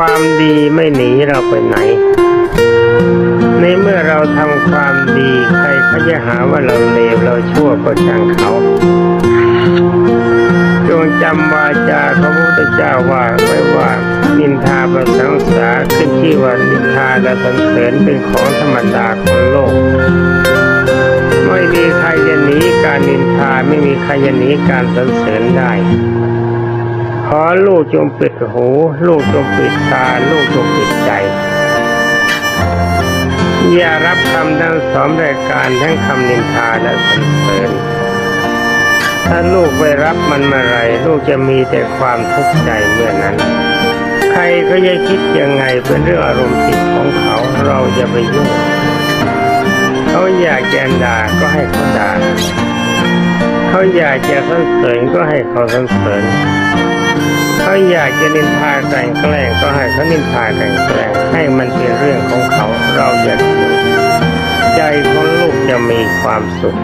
ความดีไม่หนีเราไปไหน ในเมื่อเราทำความดีใครเขาจะหาว่าเราเลวเราชั่วก็ช่างเขาจงจำวาจาของพระพุทธเจ้าว่าไว้ว่านินทาประสังสาขึ้นชื่อว่านินทาและสรรเสริญเป็นของธรรมดาของโลก ไม่มีใครจะหนีการนินทาไม่มีใครจะหนีการสรรเสริญได้ อลูกจงปิดหู ลูกจงปิดตา ลูกจงปิดใจ อย่ารับคำทั้งสองรายการทั้งคำนินทาและสรรเสริญถ้าลูกไปรับมันเมื่อไร ลูกจะมีแต่ความทุกข์ใจเมื่อนั้น ใครก็จะคิดยังไงเป็นเรื่องอารมณ์จิตของเขาเราจะไปยุ่งเขาอยากจะด่าก็ให้เขาด่าเขาอยากจะสรรเสริญก็ให้เขาสรรเสริญ เขาอยากจะนินทาแต่งแกล้งก็ให้เขานินทาแต่งแกล้งให้มันเป็นเรื่องของเขาเราอย่ายุ่งใจของลูกจะมีความสุข